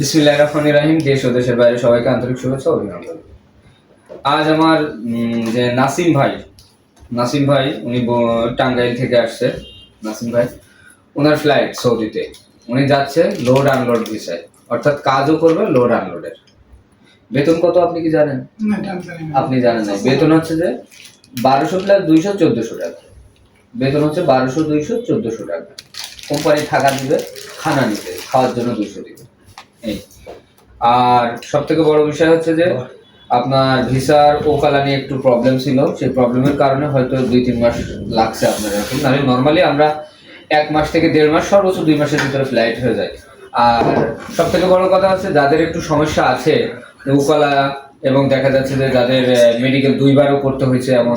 বিসমিল্লাহ রহমান রাহিম দেশ ও দেশের বাইরে সবাইকে আন্তরিক শুভেচ্ছা অভিনন্দন। আজ আমার যে নাসিম ভাই নাসিম ভাই উনি টাঙ্গাইল থেকে আসছে। নাসিম ভাই ওনার ফ্লাইট সৌদিতে। উনি যাচ্ছে লোড আনলোড ভিসায় অর্থাৎ কাজও করবে লোড আনলোডের বেতন কত আপনি কি জানেন। আপনি জানেন না। বেতন হচ্ছে যে বারোশো প্লাস দুইশো চোদ্দশো টাকা। বেতন হচ্ছে বারোশো দুইশো চোদ্দশো টাকা। কোম্পানি থাকা দিবে খানা নিতে খাওয়ার জন্য দুইশো দিবে। আর সব থেকে বড় বিষয় হচ্ছে যে, আপনার ভিসার ওকালা নিয়ে একটু প্রবলেম ছিল। সেই প্রবলেমের কারণে হয়তো দুই, তিন মাস লাগছে আপনার এরকম। নাহলে নর্মালি আমরা এক মাস থেকে দেড় মাস, সর্বোচ্চ দুই মাসের ভিতরে ফ্লাইট হয়ে যায়। আর সব থেকে বড় কথা হচ্ছে, যাদের একটু সমস্যা আছে উকালা এবং দেখা যাচ্ছে যে যাদের মেডিকেল দুইবারও করতে হয়েছে এমন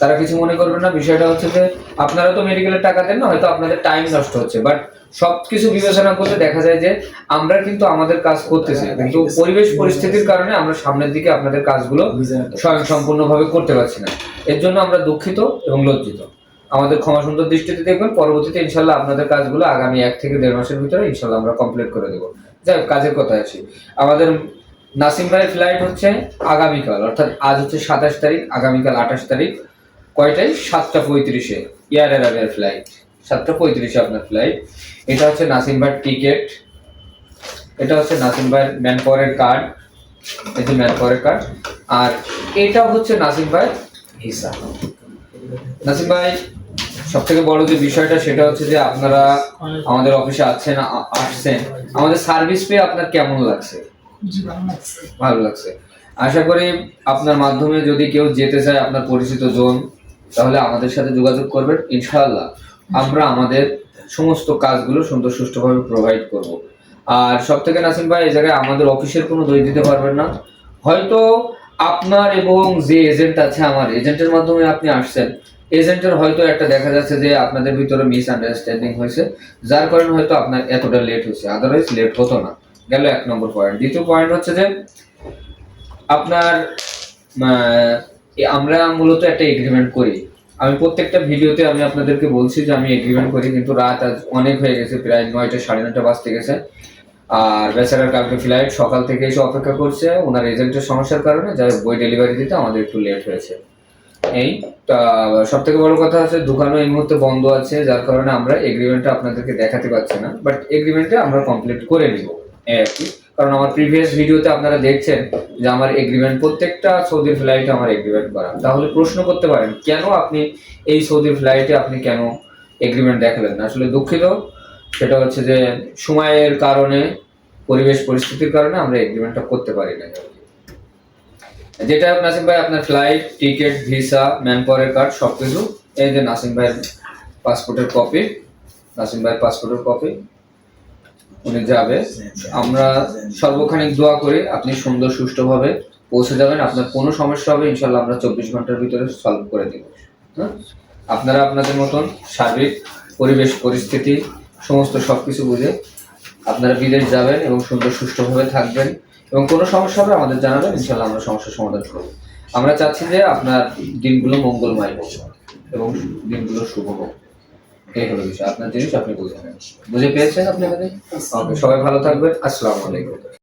তারা কিছু মনে করবেন না। বিষয়টা হচ্ছে যে আপনারা তো মেডিকেলের টাকা দেন না হয়তো আপনাদের টাইম নষ্ট হচ্ছে। বাট সব কিছু বিবেচনা করলে দেখা যায় যে আমরা কিন্তু আমাদের কাজ করতেছি। কিন্তু পরিবেশ পরিস্থিতির কারণে আমরা সামনের দিকে আপনাদের কাজগুলো স্বয়ং সম্পূর্ণভাবে করতে পারছি না। এর জন্য আমরা দুঃখিত এবং লজ্জিত। আমাদের ক্ষমা সুন্দর দৃষ্টিতে দেখবেন পরবর্তীতে ইনশাল্লাহ আপনাদের কাজগুলো আগামী এক থেকে দেড় মাসের ভিতরে ইনশাল্লাহ আমরা কমপ্লিট করে দেবো। যাই হোক, কাজের কথা আছি আমাদের নাসিম ভাইয়ের ফ্লাইট হচ্ছে আগামীকাল, অর্থাৎ আজ হচ্ছে সাতাশ তারিখ, আগামীকাল আঠাশ তারিখ, কয়টায়? সাতটা পঁয়ত্রিশে এয়ার অ্যারাবিয়ার ফ্লাইট সাতটা পঁয়ত্রিশে আপনার ফ্লাইট এটা হচ্ছে নাসিম ভাইয়ের টিকিট এটা হচ্ছে নাসিম ভাইয়ের ম্যান পাওয়ারের কার্ড যে ম্যান পাওয়ারের কার্ড আর এটা হচ্ছে নাসিম ভাইয়ের হিসাব নাসিম ভাই সব থেকে বড় যে বিষয়টা, সেটা হচ্ছে যে আপনারা আমাদের অফিসে আছেন আসছেন। আমাদের সার্ভিস পেয়ে আপনার কেমন লাগছে? ভালো লাগছে। আশা করি আপনার মাধ্যমে যদি কেউ যেতে চায় আপনার পরিচিত জন, তাহলে আমাদের সাথে যোগাযোগ করবেন, ইনশাআল্লাহ। আমরা আমাদের সমস্ত কাজগুলো সুন্দর সুষ্ঠুভাবে প্রোভাইড করব। আর সব থেকে নাসিম ভাই, এই জায়গায় আমাদের অফিসের কোনো দই দিতে পারবেন না। হয়তো আপনার এবং যে এজেন্ট আছে আমার এজেন্টের মাধ্যমে আপনি আসছেন এজেন্টের হয়তো একটা দেখা যাচ্ছে যে আপনাদের ভিতরে মিস আন্ডারস্ট্যান্ডিং হয়েছে, যার কারণে হয়তো আপনার এতটা লেট হয়েছে আদারওয়াইজ লেট হতো না। গেল এক নম্বর পয়েন্ট দ্বিতীয় পয়েন্ট হচ্ছে যে, আপনার আমরা মূলত একটা এগ্রিমেন্ট করি। আমি প্রত্যেকটা ভিডিওতে আমি আপনাদেরকে বলছি যে আমি এগ্রিমেন্ট করি, কিন্তু রাত আজ অনেক হয়ে গেছে, প্রায় নয়টা, সাড়ে নয়টা বাজতে গেছে। আর বেচারার কালকে ফ্লাইট সকাল থেকে এসে অপেক্ষা করছে, ওনার এজেন্টের সমস্যার কারণে, যাই বই ডেলিভারি দিতে আমাদের একটু লেট হয়েছে। এই সব থেকে বড় কথা হচ্ছে, দোকানও এই মুহূর্তে বন্ধ আছে, যার কারণে আমরা এগ্রিমেন্টটা আপনাদেরকে দেখাতে পারছি না বাট এগ্রিমেন্টটা আমরা কমপ্লিট করে নিব। আর কি। কারণ আমার প্রিভিয়াস ভিডিওতে আপনারা দেখছেন যে আমার এগ্রিমেন্ট প্রত্যেকটা সৌদির ফ্লাইটে আমার এগ্রিমেন্ট করা। তাহলে প্রশ্ন করতে পারেন, কেন আপনি এই সৌদির ফ্লাইটে আপনি কেন এগ্রিমেন্ট দেখালেন না? আসলে দুঃখিত, সেটা হচ্ছে যে সময়ের কারণে, পরিবেশ পরিস্থিতির কারণে আমরা এগ্রিমেন্টটা করতে পারি না যেটা নাসিম ভাই আপনার ফ্লাইট টিকিট ভিসা ম্যান পাওয়ারের কার্ড সব কিছু এই যে নাসিম ভাইয়ের পাসপোর্টের কপি নাসিম ভাইয়ের পাসপোর্টের কপি উনি যাবে। আমরা সর্বখানিক দোয়া করি, আপনি সুন্দর, সুষ্ঠুভাবে পৌঁছে যাবেন। আপনার কোনো সমস্যা হবে ইনশাল্লাহ আমরা চব্বিশ ঘণ্টার ভিতরে সলভ করে দিব। হ্যাঁ আপনারা আপনাদের মতন সার্বিক পরিবেশ, পরিস্থিতি, সমস্ত সব কিছু বুঝে আপনারা বিদেশ যাবেন এবং সুন্দর, সুষ্ঠুভাবে থাকবেন। এবং কোনো সমস্যা হবে, আমাদের জানাবেন ইনশাল্লাহ আমরা সমস্যার সমাধান করব। আমরা চাচ্ছি যে আপনার দিনগুলো মঙ্গলময় হোক এবং দিনগুলো শুভ হোক। এই হলো বিষয়। আপনার জিনিস আপনি বুঝে নেন। বুঝে পেয়েছেন আপনি ওকে সবাই ভালো থাকবেন। আসসালামু আলাইকুম।